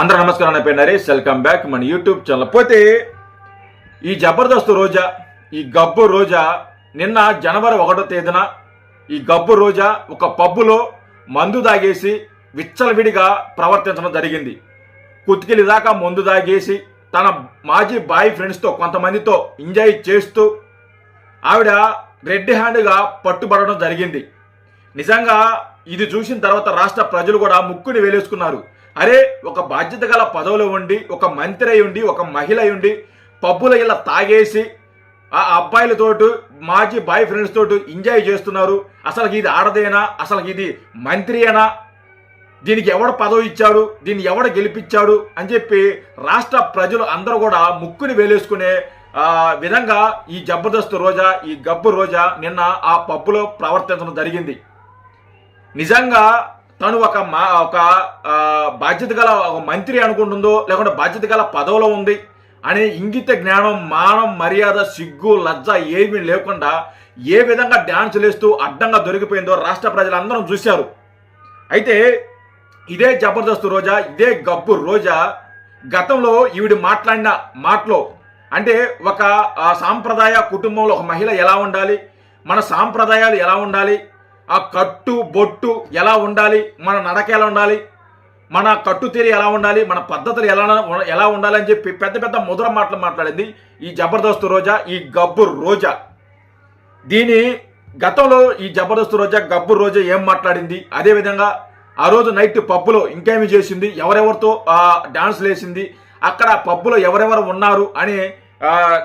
అందరూ నమస్కారం నా నరేష్ వెల్కమ్ బ్యాక్ మన యూట్యూబ్ ఛానల్. పోతే ఈ జబర్దస్త్ రోజా ఈ గబ్బు రోజా నిన్న జనవరి ఒకటో తేదీన ఈ గబ్బు రోజా ఒక పబ్బులో మందు దాగేసి విచ్చలవిడిగా ప్రవర్తించడం జరిగింది. కుతికిలి దాకా మందు దాగేసి తన మాజీ బాయ్ ఫ్రెండ్స్తో కొంతమందితో ఎంజాయ్ చేస్తూ ఆవిడ రెడ్ హ్యాండ్గా పట్టుబడడం జరిగింది. నిజంగా ఇది చూసిన తర్వాత రాష్ట్ర ప్రజలు కూడా ముక్కుని వేలేసుకున్నారు. అరే ఒక బాధ్యత గల పదవిలో ఉండి ఒక మంత్రి అయి ఉండి ఒక మహిళ అయి ఉండి పబ్బుల ఇలా తాగేసి ఆ అబ్బాయిలతోటి మాజీ బాయ్ ఫ్రెండ్స్ తోటి ఎంజాయ్ చేస్తున్నారు. అసలు ఇది ఆడదేనా? అసలు ఇది మంత్రియేనా? దీనికి ఎవడ పదవి ఇచ్చాడు? దీన్ని ఎవడ గెలిపించాడు? అని చెప్పి రాష్ట్ర ప్రజలు అందరూ కూడా ముక్కుని వేలేసుకునే విధంగా ఈ జబర్దస్త్ రోజా ఈ గబ్బు రోజా నిన్న ఆ పబ్బులో ప్రవర్తించడం జరిగింది. నిజంగా తను ఒక మా ఒక బాధ్యత గల ఒక మంత్రి అనుకుంటుందో లేకుంటే బాధ్యత గల పదవిలో ఉంది అనే ఇంగిత జ్ఞానం మానం మర్యాద సిగ్గు లజ్జ ఏమీ లేకుండా ఏ విధంగా డ్యాన్స్ వేస్తూ అడ్డంగా దొరికిపోయిందో రాష్ట్ర ప్రజలందరం చూశారు. అయితే ఇదే జబర్దస్త్ రోజా ఇదే గబ్బు రోజా గతంలో ఈవిడ మాట్లాడిన మాటలో అంటే ఒక సాంప్రదాయ కుటుంబంలో ఒక మహిళ ఎలా ఉండాలి మన సాంప్రదాయాలు ఎలా ఉండాలి ఆ కట్టు బొట్టు ఎలా ఉండాలి? మన నడక ఎలా ఉండాలి? మన కట్టు తీరి ఎలా ఉండాలి? మన పద్ధతులు ఎలా ఎలా ఉండాలి అని చెప్పి పెద్ద పెద్ద ముద్ర మాటలు మాట్లాడింది ఈ జబర్దస్త్ రోజా ఈ గబ్బు రోజా. దీని గతంలో ఈ జబర్దస్త్ రోజా గబ్బు రోజా ఏం మాట్లాడింది? అదేవిధంగా ఆ రోజు నైట్ పబ్బులో ఇంకేమి చేసింది? ఎవరెవరితో ఆ, డాన్స్లు వేసింది అక్కడ పబ్బులో ఎవరెవరు ఉన్నారు? అని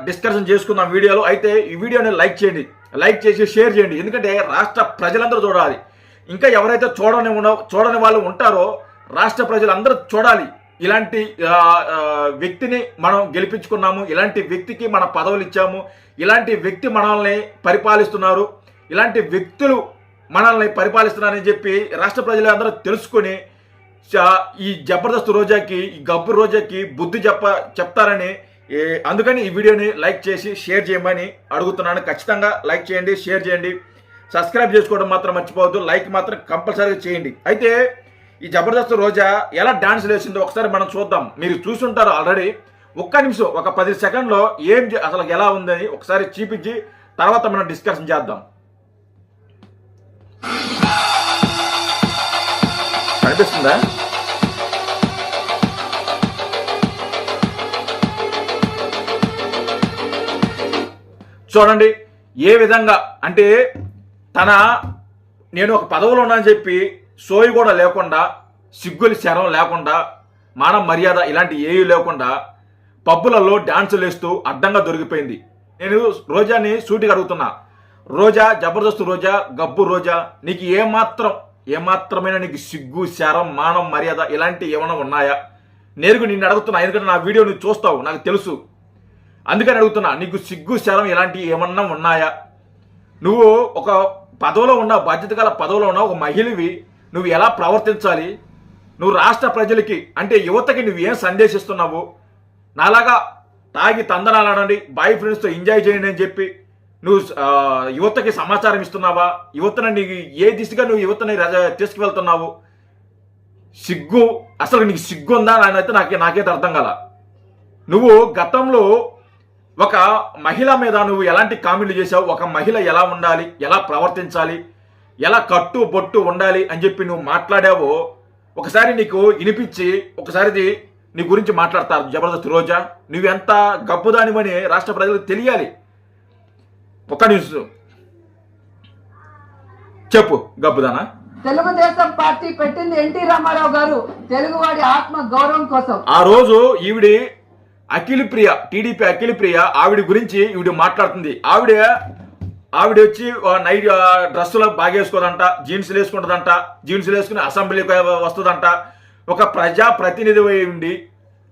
డిస్కషన్ చేసుకుందాం వీడియోలో. అయితే ఈ వీడియోని లైక్ చేయండి. లైక్ చేసి షేర్ చేయండి. ఎందుకంటే రాష్ట్ర ప్రజలందరూ చూడాలి. ఇంకా ఎవరైతే చూడని ఉన్న చూడని వాళ్ళు ఉంటారో రాష్ట్ర ప్రజలందరూ చూడాలి. ఇలాంటి వ్యక్తిని మనం గెలిపించుకున్నాము. ఇలాంటి వ్యక్తికి మన పదవులు ఇచ్చాము. ఇలాంటి వ్యక్తి మనల్ని పరిపాలిస్తున్నారు. ఇలాంటి వ్యక్తులు మనల్ని పరిపాలిస్తున్నారని చెప్పి రాష్ట్ర ప్రజలు అందరూ తెలుసుకొని ఈ జబర్దస్త్ రోజాకి ఈ గబ్బు రోజాకి బుద్ధి చెప్ప చెప్తారని ఏ, అందుకని ఈ వీడియోని లైక్ చేసి షేర్ చేయమని అడుగుతున్నాను. ఖచ్చితంగా లైక్ చేయండి షేర్ చేయండి. సబ్స్క్రైబ్ చేసుకోవడం మాత్రం మర్చిపోవద్దు. లైక్ మాత్రం కంపల్సరీగా చేయండి. అయితే ఈ జబర్దస్త్ రోజా ఎలా డాన్స్ వేసిందో ఒకసారి మనం చూద్దాం. మీరు చూసుంటారు ఆల్రెడీ. ఒక్క నిమిషం ఒక పది సెకండ్లో ఏం అసలు ఎలా ఉందని ఒకసారి చూపించి తర్వాత మనం డిస్కషన్ చేద్దాం. కనిపిస్తుందా? చూడండి ఏ విధంగా అంటే తన నేను ఒక పదవిలో ఉన్నానని చెప్పి సోయి కూడా లేకుండా సిగ్గులు శరం లేకుండా మానం మర్యాద ఇలాంటి ఏవి లేకుండా పబ్బులలో డాన్సులు వేస్తూ అడ్డంగా దొరికిపోయింది. నేను రోజాని సూటిగా అడుగుతున్నా రోజా జబర్దస్త్ రోజా గబ్బు రోజా నీకు ఏమాత్రం ఏమాత్రమైన నీకు సిగ్గు శరం మానం మర్యాద ఇలాంటి ఏమైనా ఉన్నాయా? నేరుగా నిన్ను అడుగుతున్నా ఎందుకంటే నా వీడియో నువ్వు చూస్తావు నాకు తెలుసు. అందుకని అడుగుతున్నా నీకు సిగ్గు శరం ఇలాంటివి ఏమన్నా ఉన్నాయా? నువ్వు ఒక పదవిలో ఉన్న బాధ్యత గల పదవిలో ఉన్న ఒక మహిళవి నువ్వు ఎలా ప్రవర్తించాలి? నువ్వు రాష్ట్ర ప్రజలకి అంటే యువతకి నువ్వు ఏం సందేశిస్తున్నావు? నాలాగా తాగి తందనాలాడండి బాయ్ ఫ్రెండ్స్తో ఎంజాయ్ చేయండి అని చెప్పి నువ్వు యువతకి సమాచారం ఇస్తున్నావా? యువతను నీకు ఏ దిశగా నువ్వు యువతని రజ- తీసుకువెళ్తున్నావు? సిగ్గు అసలు నీకు సిగ్గు ఉందా అని అయితే నాకే నాకైతే అర్థం కదా నువ్వు గతంలో ఒక మహిళ మీద నువ్వు ఎలాంటి కామెంట్లు చేసావు ఒక మహిళ ఎలా ఉండాలి? ఎలా ప్రవర్తించాలి? ఎలా కట్టు బొట్టు ఉండాలి అని చెప్పి నువ్వు మాట్లాడావో ఒకసారి నీకు వినిపించి ఒకసారి నీ గురించి మాట్లాడతారు. జబర్దస్త్ రోజా నువ్వెంత గబ్బుదానివని రాష్ట్ర ప్రజలకు తెలియాలి. ఒక్క నిమిషం. చెప్పు గబ్బుదానా? తెలుగుదేశం పార్టీ పెట్టింది ఎన్టీ రామారావు గారు తెలుగువాడి ఆత్మ గౌరవం కోసం. ఆ రోజు ఈవిడి అఖిల్ ప్రియ టీడీపీ అఖిల్ ప్రియ ఆవిడ గురించి ఈవిడ మాట్లాడుతుంది. ఆవిడ ఆవిడ వచ్చి నైట్ డ్రెస్సులో బాగేసుకోదంట జీన్స్లు వేసుకుంటుందంట జీన్స్లు వేసుకుని అసెంబ్లీకి వస్తుందంట. ఒక ప్రజా ప్రతినిధి అయి ఉండి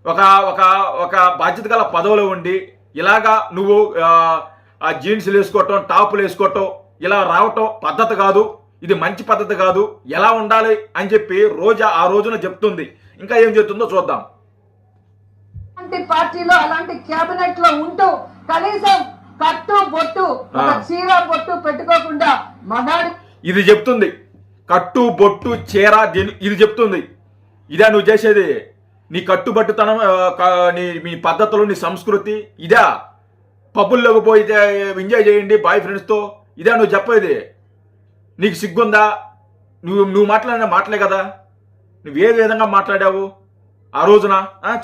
ఒక ఒక ఒక బాధ్యత గల పదవిలో ఉండి ఇలాగా నువ్వు ఆ జీన్స్లు వేసుకోవటం టాపులు వేసుకోవటం ఇలా రావటం పద్ధతి కాదు. ఇది మంచి పద్ధతి కాదు. ఎలా ఉండాలి అని చెప్పి రోజా ఆ రోజున చెప్తుంది. ఇంకా ఏం చెప్తుందో చూద్దాం. అలాంటి పార్టీలో అలాంటి కేబినెట్లో ఉంటూ కనీసం కట్టు బొట్టు. చీర బొట్టు పెట్టుకోకుండా మగాడి ఇది చెప్తుంది. కట్టు బొట్టు చీర ఇది చెప్తుంది. ఇదే నువ్వు చేసేది? నీ కట్టుబట్టుతనం నీ మీ పద్ధతులు నీ సంస్కృతి ఇదా? పబ్బుల్లోకి పోయి ఎంజాయ్ చేయండి బాయ్ ఫ్రెండ్స్తో. ఇదా నువ్వు చెప్పేది? నీకు సిగ్గుందా? నువ్వు నువ్వు మాట్లాడిన మాటలే కదా. నువ్వు ఏ విధంగా మాట్లాడావు? ఆ రోజున?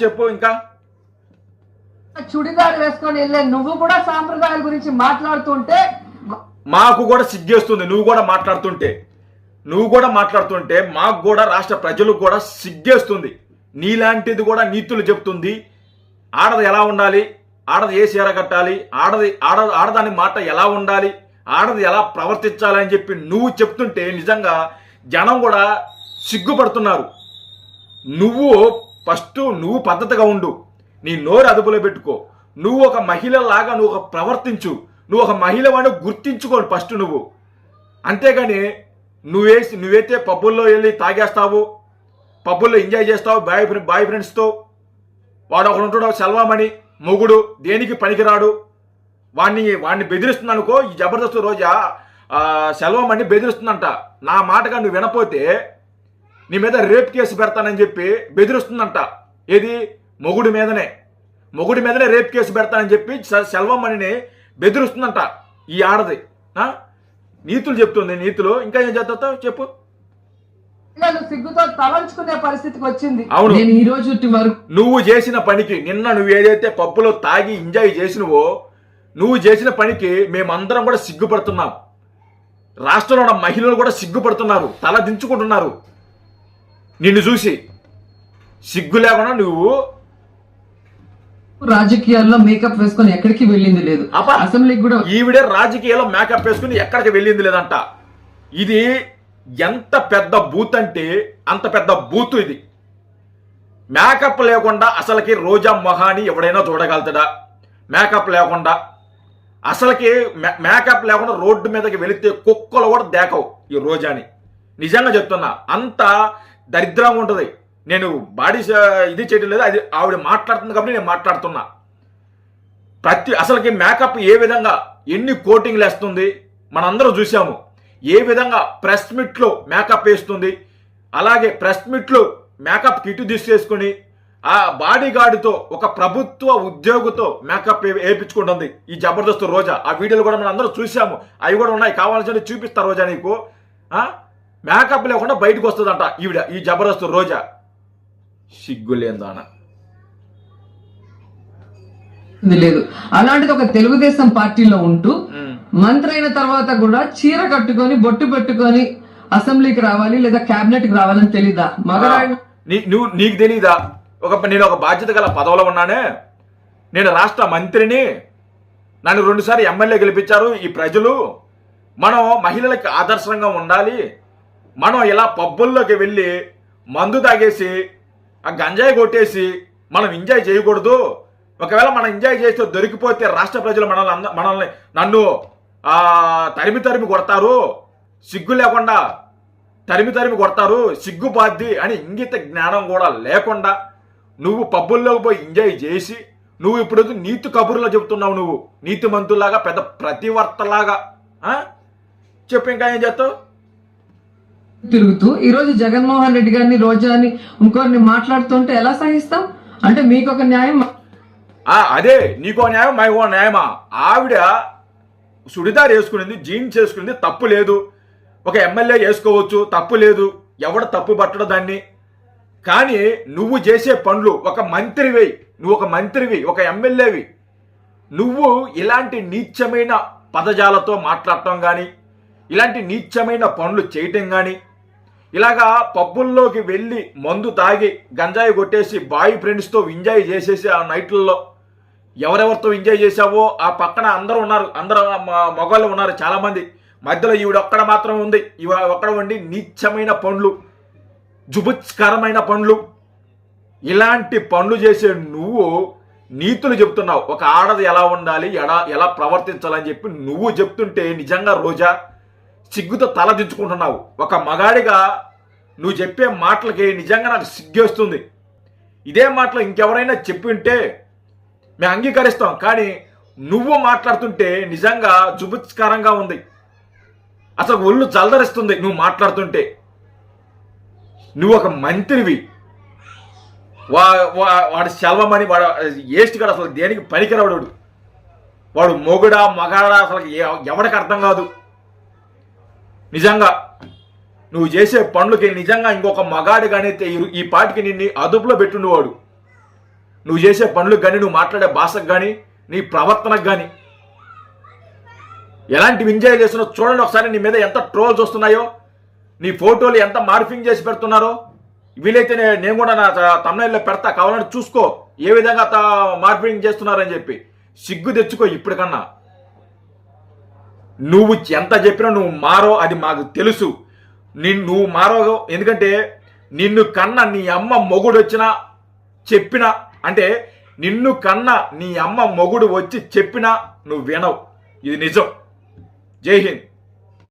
చెప్పు ఇంకా. చుడిదార్ వేసుకొని వెళ్ళే నువ్వు కూడా సాంప్రదాయాల గురించి మాట్లాడుతుంటే మాకు కూడా సిగ్గేస్తుంది నువ్వు కూడా మాట్లాడుతుంటే. నువ్వు కూడా మాట్లాడుతుంటే మాకు కూడా రాష్ట్ర ప్రజలకు కూడా సిగ్గేస్తుంది నీలాంటిది కూడా నీతులు చెప్తుంది ఆడది ఎలా ఉండాలి? ఆడది ఏ చీర కట్టాలి? ఆడది ఆడ ఆడదాని మాట ఎలా ఉండాలి? ఆడది ఎలా ప్రవర్తించాలి అని చెప్పి నువ్వు చెప్తుంటే నిజంగా జనం కూడా సిగ్గుపడుతున్నారు. నువ్వు ఫస్ట్ నువ్వు పద్ధతిగా ఉండు. నీ నోరు అదుపులో పెట్టుకో. నువ్వు ఒక మహిళలాగా నువ్వు ఒక ప్రవర్తించు. నువ్వు ఒక మహిళవని గుర్తించుకోండి ఫస్ట్ నువ్వు. అంతేగాని నువ్వేసి నువ్వైతే పబ్బుల్లో వెళ్ళి తాగేస్తావు పబ్బుల్లో ఎంజాయ్ చేస్తావు బాయ్ ఫ్రెండ్ బాయ్ ఫ్రెండ్స్తో వాడు ఒకడు ఉంటాడు సెల్వామణి మొగుడు దేనికి పనికిరాడు? వాడిని వాడిని బెదిరిస్తుంది అనుకో ఈ జబర్దస్త్ రోజా సెల్వమణి బెదిరిస్తుందంట. నా మాటగా నువ్వు వినపోతే నీ మీద రేప్ కేసు పెడతానని చెప్పి బెదిరిస్తుందంట. ఏది? మొగుడి మీదనే మొగుడి మీదనే రేప్ కేసు పెడతానని చెప్పి సె- సెల్వమణిని బెదిరిస్తుందంట ఈ ఆడది. ఆ? నీతులు చెప్తుంది నీతులు. ఇంకా ఏం చేస్తావు చెప్పు. సిగ్గుతో తలంచుకునే పరిస్థితికి వచ్చింది. అవును. నేను ఈ రోజు వరకు నువ్వు చేసిన పనికి నిన్న నువ్వు ఏదైతే పప్పులో తాగి ఎంజాయ్ చేసినవో నువ్వు చేసిన పనికి మేమందరం కూడా సిగ్గుపడుతున్నాం. రాష్ట్రంలో ఉన్న మహిళలు కూడా సిగ్గుపడుతున్నారు తల దించుకుంటున్నారు. నిన్ను చూసి సిగ్గు లేకుండా నువ్వు రాజకీయాల్లో మేకప్ వేసుకొని ఎక్కడికి వెళ్ళింది లేదు. అసెంబ్లీకి కూడా ఈవిడే రాజకీయాల్లో మేకప్ వేసుకుని ఎక్కడికి వెళ్ళింది లేదంట. ఇది ఎంత పెద్ద బూత్ అంటే అంత పెద్ద బూత్ ఇది. మేకప్ లేకుండా అసలుకి రోజా మొహాని ఎవడైనా చూడగలుగుతాడా? మేకప్ లేకుండా. అసలుకి మేకప్ లేకుండా రోడ్డు మీదకి వెళితే కుక్కలు కూడా దేకవు ఈ రోజాని. నిజంగా చెప్తున్నా అంత దరిద్రంగా ఉంటుంది. నేను బాడీ ఇది చేయడం లేదు అది ఆవిడ మాట్లాడుతుంది కాబట్టి నేను మాట్లాడుతున్నా. ప్రతి అసలుకి మేకప్ ఏ విధంగా ఎన్ని కోటింగ్లు వేస్తుంది మనందరం చూసాము. ఏ విధంగా ప్రెస్ మీట్లో మేకప్ వేస్తుంది అలాగే ప్రెస్ మీట్లో మేకప్ కిట్ తీసుకేసుకుని ఆ బాడీ గార్డుతో ఒక ప్రభుత్వ ఉద్యోగితో మేకప్ వేయించుకుంటుంది. ఈ జబర్దస్త్ రోజా. ఆ వీడియోలు కూడా మనం అందరం చూసాము. అవి కూడా ఉన్నాయి. కావాల్సిన చూపిస్తా రోజా నీకు. మేకప్ లేకుండా బయటకు వస్తుందంట ఈవిడ ఈ జబర్దస్త్ రోజా. సిగ్గులేందానా? ఇది లేదు. అలాంటిది ఒక తెలుగుదేశం పార్టీలో ఉంటూ. మంత్రి అయిన తర్వాత కూడా చీర కట్టుకొని బొట్టు పెట్టుకొని అసెంబ్లీకి రావాలి లేదా కేబినెట్కి రావాలని తెలీదా? మగరాయి నీ నువ్వు నీకు తెలీదా? ఒక నేను ఒక బాధ్యత గల పదవిలో ఉన్నానే. నేను రాష్ట్ర మంత్రిని. నన్ను రెండుసార్లు ఎమ్మెల్యే గెలిపించారు ఈ ప్రజలు. మనం మహిళలకు ఆదర్శంగా ఉండాలి. మనం ఇలా పబ్బుల్లోకి వెళ్ళి మందు తాగేసి ఆ గంజాయి కొట్టేసి మనం ఎంజాయ్ చేయకూడదు. ఒకవేళ మనం ఎంజాయ్ చేస్తే దొరికిపోతే రాష్ట్ర ప్రజలు మనల్ని మనల్ని నన్ను తరిమి తరిమి కొడతారు. సిగ్గు లేకుండా తరిమి తరిమి కొడతారు. సిగ్గుబాద్ది అని ఇంగిత జ్ఞానం కూడా లేకుండా నువ్వు పబ్బుల్లోకి పోయి ఎంజాయ్ చేసి నువ్వు ఇప్పుడు నీతి కబుర్లో చెబుతున్నావు నువ్వు. నీతి మంతులాగా పెద్ద ప్రతివర్తలాగా ఆ? చెప్పు ఇంకా ఏం చేస్తావు? తిరుగుతూ ఈ రోజు జగన్మోహన్ రెడ్డి గారిని రోజాని ఇంకోరిని మాట్లాడుతుంటే ఎలా సహిస్తాం? అంటే మీకు ఒక న్యాయం అదే నీకో న్యాయం మాకో న్యాయమా? ఆవిడ సుడిదార్ వేసుకునేది జీన్స్ వేసుకునింది తప్పు లేదు. ఒక ఎమ్మెల్యే వేసుకోవచ్చు తప్పు లేదు. ఎవడ తప్పు పట్టడు దాన్ని. కానీ నువ్వు చేసే పనులు ఒక మంత్రివి నువ్వు ఒక మంత్రివి ఒక ఎమ్మెల్యేవి నువ్వు ఇలాంటి నీచమైన పదజాలతో మాట్లాడటం కానీ ఇలాంటి నీచమైన పనులు చేయటం కానీ ఇలాగా పబ్బుల్లోకి వెళ్ళి మందు తాగి గంజాయి కొట్టేసి బాయ్ ఫ్రెండ్స్తో ఎంజాయ్ చేసేసి ఆ నైట్లలో ఎవరెవరితో ఎంజాయ్ చేసావో ఆ పక్కన అందరూ ఉన్నారు. అందరూ మ- మగవాళ్ళు ఉన్నారు చాలామంది. మధ్యలో ఈవిడ ఒక్కడ మాత్రం ఉంది. ఇవ ఒక్కడ ఉండి నీచమైన పనులు జుబుత్కరమైన పనులు ఇలాంటి పనులు చేసే నువ్వు నీతులు చెప్తున్నావు. ఒక ఆడది ఎలా ఉండాలి ఎలా ఎలా ప్రవర్తించాలని చెప్పి నువ్వు చెప్తుంటే నిజంగా రోజా సిగ్గుతో తలదించుకుంటున్నావు ఒక మగాడిగా నువ్వు చెప్పే మాటలకి నిజంగా నాకు సిగ్గేస్తుంది. ఇదే మాటలు ఇంకెవరైనా చెప్పి ఉంటే మేము అంగీకరిస్తాం. కానీ నువ్వు మాట్లాడుతుంటే నిజంగా జుబుత్కరంగా ఉంది. అసలు ఒళ్ళు చల్దరిస్తుంది నువ్వు మాట్లాడుతుంటే. నువ్వు ఒక మంత్రివి. వా వా- వాడు సెల్వమని వాడు ఏస్ట్ అసలు దేనికి పనికిరవడు వాడు. వాడు మొగుడా మగాడా అసలు ఎవరికి ఎవడికి అర్థం కాదు. నిజంగా. నువ్వు చేసే పనులకి నిజంగా ఇంకొక మగాడు కానీ అయితే ఈ- పాటికి నిన్ను అదుపులో పెట్టుండేవాడు నువ్వు చేసే పనులకు కానీ నువ్వు మాట్లాడే భాషకు కానీ నీ ప్రవర్తనకు కానీ ఎలాంటి ఎంజాయ్ చేస్తున్నావు చూడండి ఒకసారి నీ మీద ఎంత ట్రోల్స్ వస్తున్నాయో నీ ఫోటోలు ఎంత మార్ఫింగ్ చేసి పెడుతున్నారో. వీలైతే నేను కూడా నా తమ్నైల్లో పెడతా కావాలంటే చూసుకో ఏ విధంగా త- మార్ఫింగ్ చేస్తున్నారని చెప్పి. సిగ్గు తెచ్చుకో ఇప్పటికన్నా. నువ్వు ఎంత చెప్పినా నువ్వు మారో అది మాకు తెలుసు. నిన్ను నువ్వు మారో ఎందుకంటే నిన్ను కన్న నీ అమ్మ మొగుడు వచ్చినా చెప్పినా అంటే నిన్ను కన్న నీ అమ్మ మొగుడు వచ్చి చెప్పినా నువ్వు వినవు. ఇది నిజం. జై హింద్.